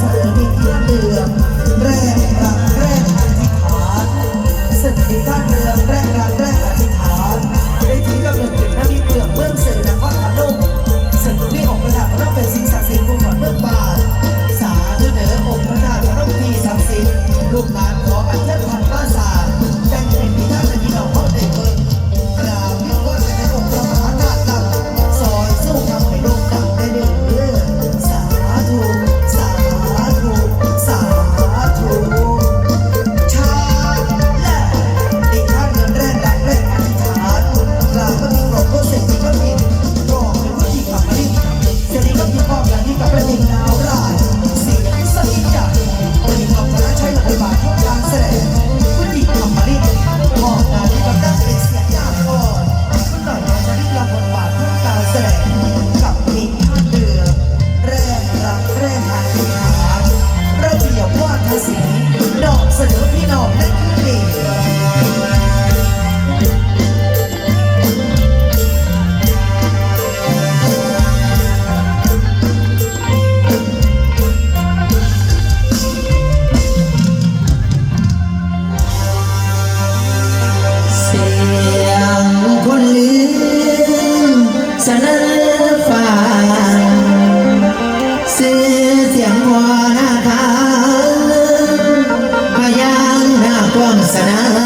สักทีเพียงเดือน องสนา